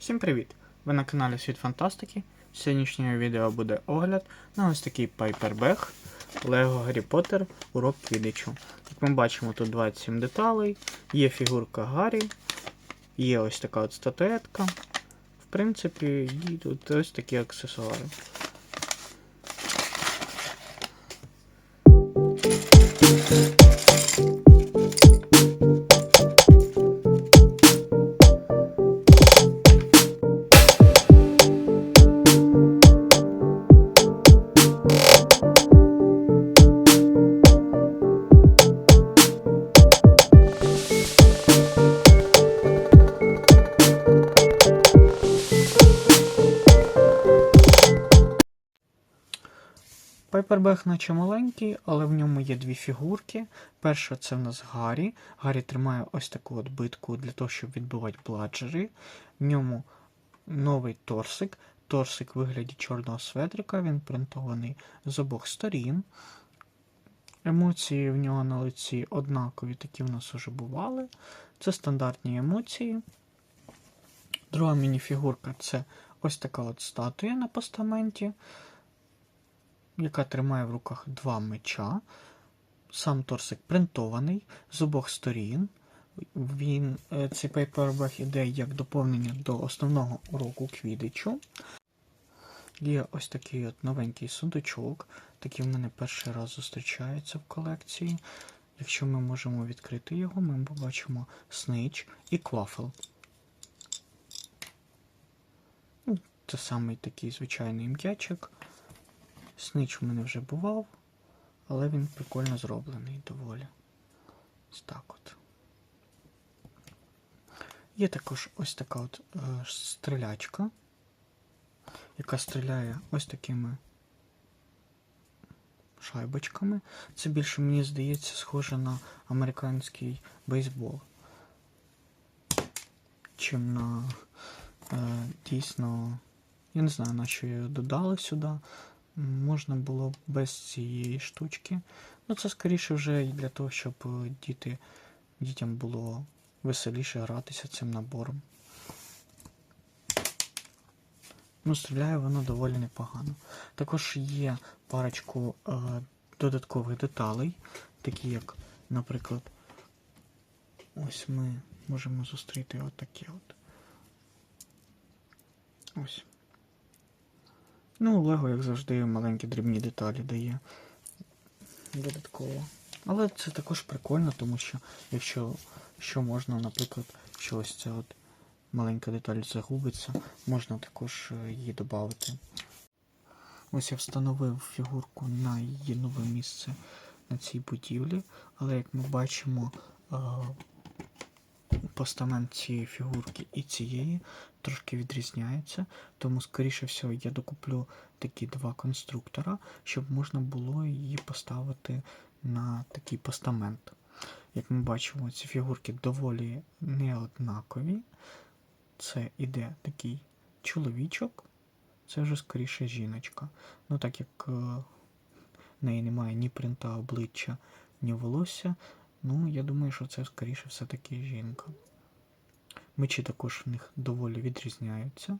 Всім привіт! Ви на каналі Світ Фантастики. Сьогоднішнього відео буде огляд на ось такий пайпербег Лего Гаррі Поттер Урок Квідичу. Як ми бачимо, тут 27 деталей, є фігурка Гаррі, є ось така от статуетка. В принципі, і тут ось такі аксесуари. Пайпербег наче маленький, але в ньому є дві фігурки. Перша це в нас Гаррі. Гаррі тримає ось таку от битку для того, щоб відбивати бладжери. В ньому новий торсик. Торсик в вигляді чорного светрика, він принтований з обох сторін. Емоції в нього на лиці однакові, такі в нас вже бували. Це стандартні емоції. Друга мініфігурка це ось така от статуя на постаменті яка тримає в руках два меча. Сам торсик принтований з обох сторін. Він, е, Цей пейпербег іде як доповнення до основного уроку квідичу. Є ось такий от новенький сундучок. Такий в мене перший раз зустрічається в колекції. Якщо ми можемо відкрити його, ми побачимо снич і квафел. Ну, Це самий такий звичайний м'ячик. Снич у мене вже бував, але він прикольно зроблений доволі. Ось так от. Є також ось така от е, стрілячка, яка стріляє ось такими шайбочками. Це більше, мені здається, схоже на американський бейсбол, чим на е, дійсно. Я не знаю, на що її додали сюди можна було без цієї штучки. Ну, це скоріше вже для того, щоб е, діти, дітям було веселіше гратися цим набором. Ну, стріляє воно доволі непогано. Також є парочку е, додаткових деталей, такі як, наприклад, ось ми можемо зустріти отаке от. Ось. Ну, Лего, як завжди, маленькі дрібні деталі дає додатково. Але це також прикольно, тому що якщо що можна, наприклад, що ось ця от маленька деталь загубиться, можна також е, її додати. Ось я встановив фігурку на її нове місце на цій будівлі, але як ми бачимо, е, постамент цієї фігурки і цієї трошки відрізняється, тому, скоріше всього, я докуплю такі два конструктора, щоб можна було її поставити на такий постамент. Як ми бачимо, ці фігурки доволі неоднакові. Це іде такий чоловічок, це вже скоріше жіночка. Ну, так як е, в неї немає ні принта обличчя, ні волосся, ну, я думаю, що це скоріше все-таки жінка. Мечі також в них доволі відрізняються.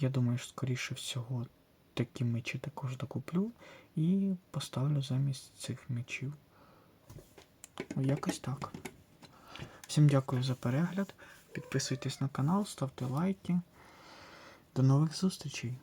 Я думаю, що, скоріше всього, такі мечі також докуплю і поставлю замість цих мечів. Якось так. Всім дякую за перегляд. Підписуйтесь на канал, ставте лайки. До нових зустрічей!